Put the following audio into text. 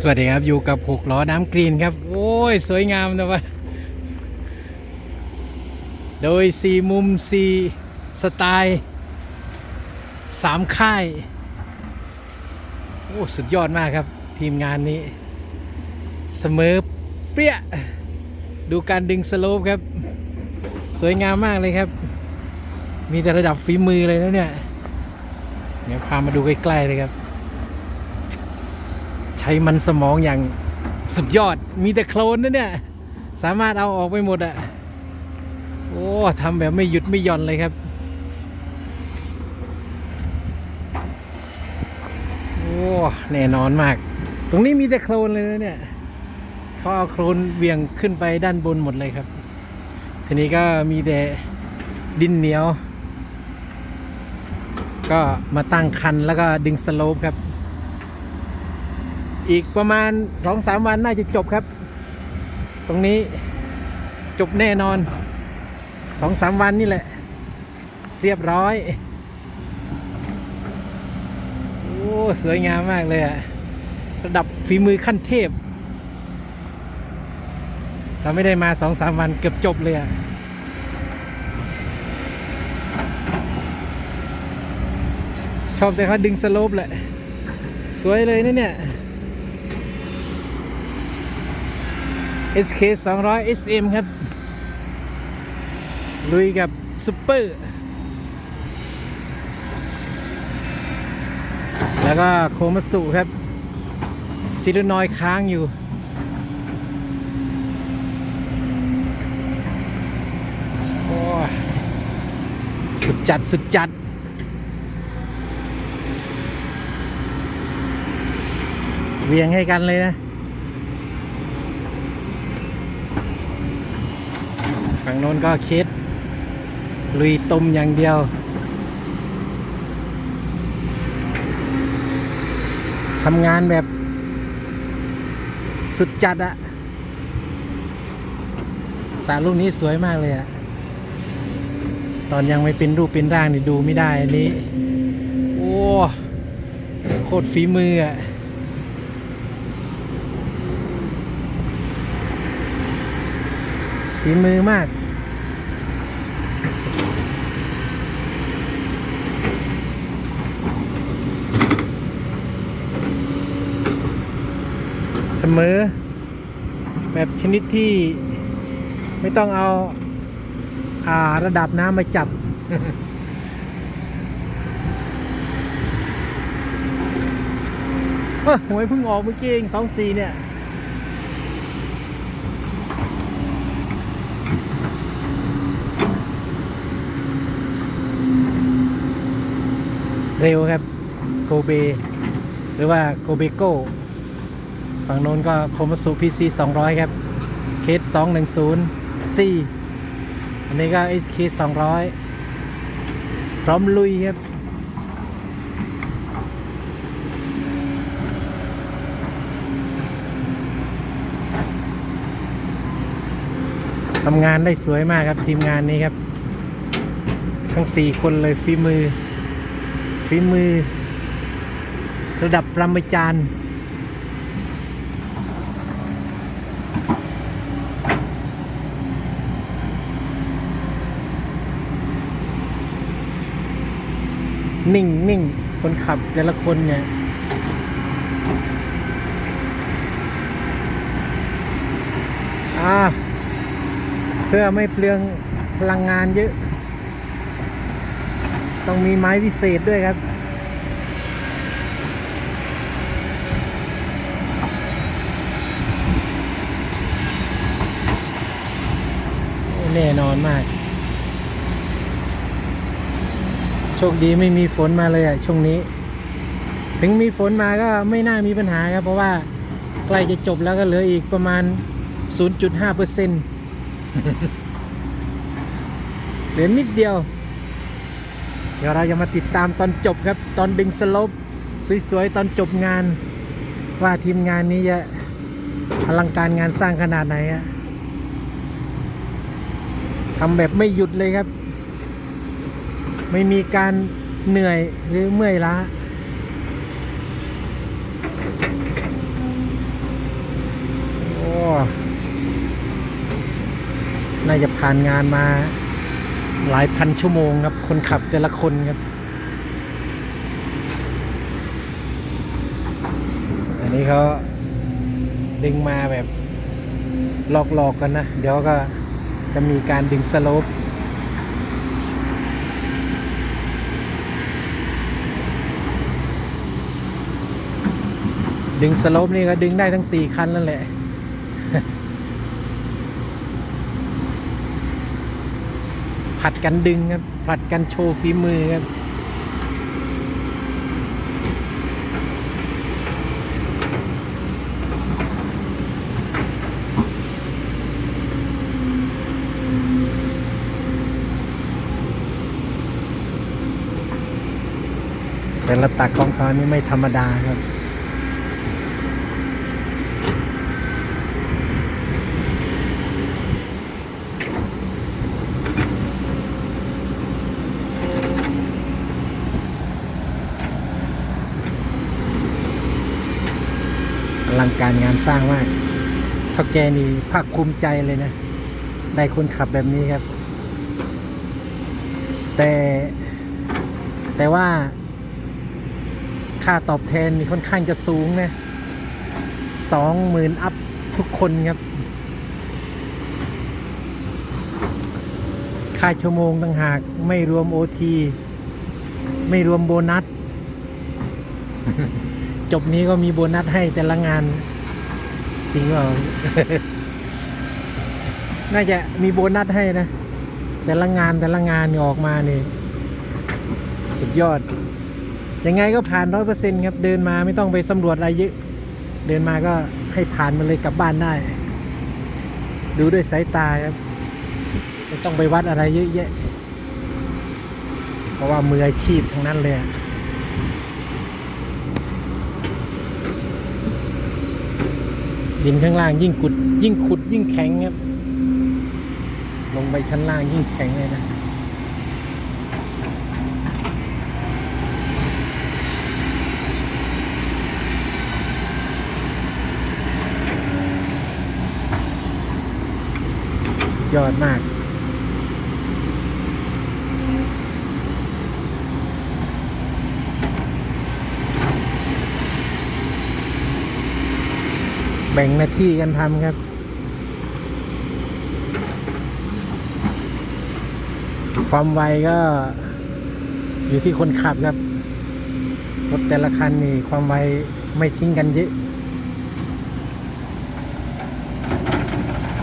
สวัสดีครับอยู่กับหกล้อน้ำกรีนครับ โอ้ย สวยงามนะวะโดยสี่มุมสี่สไตล์สามค่าย โอ้สุดยอดมากครับ ทีมงานนี้ เสมอเปรี้ย ดูการดึงสโลปครับ สวยงามมากเลยครับ มีแต่ระดับฝีมือเลยนะเนี่ย เดี๋ยวพามาดูใกล้ๆเลยครับ ช้มันสมองอย่างสุดยอด มีแต่โคลนนะเนี่ย สามารถเอาออกไปหมดอะโอ้ทำแบบไม่หยุดไม่หย่อนเลยครับ โอ้แน่นอนมาก ตรงนี้มีแต่โคลนเลยนะเนี่ยเขาเอาโคลนเวียงขึ้นไปด้านบนหมดเลยครับ ทีนี้ก็มีแต่ดินเหนียว ก็มาตั้งคันแล้วก็ดึงสโลปครับ อีกประมาณสองสามวันน่าจะจบครับ ตรงนี้จบแน่นอนสองสามวันนี่แหละ เรียบร้อย โอ้สวยงามมากเลยอะระดับฝีมือขั้นเทพ เราไม่ได้มาสองสามวันเกือบจบเลยอะชอบแต่เขาดึงสโลปแหละ สวยเลยนะเนี่ย SK 200 SM ครับ ลุยกับซุปเปอร์ แล้วก็โคมัสุครับซิลนอยค้างอยู่ โอ้ยสุดจัด สุดจัดเวียงให้กันเลยนะ ฝั่งโน้นก็เคสลุยต้มอย่างเดียวทำงานแบบ สุดจัดอะสารลูกนี้สวยมากเลยอะตอนยังไม่เป็นรูปเป็นร่างนี่ดูไม่ได้อันนี้ โอ้ โคตรฝีมืออะ ฝีมือมาก เสมอ แบบชนิดที่ไม่ต้องเอาอาระดับน้ำมาจับเอ้อหวยเพิ่งออกเมื่อกี้เองสองสี่เนี่ย เร็วครับโกเบหรือว่าโกเบโก้ฝั่งโน้นก็โคมสุพีซี200ครับเคส210 C อันนี้ก็ SK 200พร้อมลุยครับทำงานได้สวยมากครับทีมงานนี้ครับ ทั้ง 4 คนเลยฝีมือ ฝีมือ ระดับปรมาจารย์นิ่งนิ่งคนขับแต่ละคนเนี่ยอ่าเพื่อไม่เปลืองพลังงานเยอะ ต้องมีไม้วิเศษด้วยครับ แน่นอนมาก โชคดีไม่มีฝนมาเลยอะช่วงนี้ ถึงมีฝนมาก็ไม่น่ามีปัญหาครับ เพราะว่าใกล้จะจบแล้วก็เหลืออีกประมาณ 0.5เปอร์เซ็นต์เหลือนิดเดียว เดี๋ยวเราจะมาติดตามตอนจบครับ ตอนดึงสลบสวยๆ ตอนจบงาน ว่าทีมงานนี้จะอลังการงานสร้างขนาดไหนอะทำแบบไม่หยุดเลยครับ ไม่มีการเหนื่อยหรือเมื่อยล้าน่าจะผ่านงานมา หลายพันชั่วโมงครับ คนขับแต่ละคนครับ อันนี้เขาดึงมาแบบหลอกๆกันนะ เดี๋ยวก็จะมีการดึงสโลปดึงสโลปนี่ก็ดึงได้ทั้งสี่คันนั่นแหละ ผัดกันดึงครับผัดกันโชว์ฝีมือครับแต่ละตักของเขานี่ไม่ธรรมดาครับ การงานสร้างมากเท่าแกนี่ภาคภูมิใจเลยนะ ได้คนขับแบบนี้ครับ แต่แต่ว่า ค่าตอบแทนนี่ค่อนข้างจะสูงนะสองหมื่นอัพทุกคนครับ ค่าชั่วโมงต่างหากไม่รวมโอทีไม่รวมโบนัส จบนี้ก็มีโบนัสให้แต่ละงาน จริงเปล่าน่าจะมีโบนัสให้นะ แต่ละงานแต่ละงานนี่ออกมานี่ สุดยอด ยังไงก็ผ่านร้อยเปอร์เซ็นครับ เดินมาไม่ต้องไปสำรวจอะไรเยอะ เดินมาก็ให้ผ่านมาเลยกลับบ้านได้ ดูด้วยสายตาครับไม่ต้องไปวัดอะไรเยอะแยะ เพราะว่ามืออาชีพทั้งนั้นเลยอะ ดินข้างล่างยิ่งขุด ยิ่งขุดยิ่งแข็งครับ ลงไปชั้นล่างยิ่งแข็งเลยนะยอดมาก แบ่งหน้าที่กันทำครับ ความไวก็อยู่ที่คนขับครับ รถแต่ละคันนี่ความไวไม่ทิ้งกันเยอะ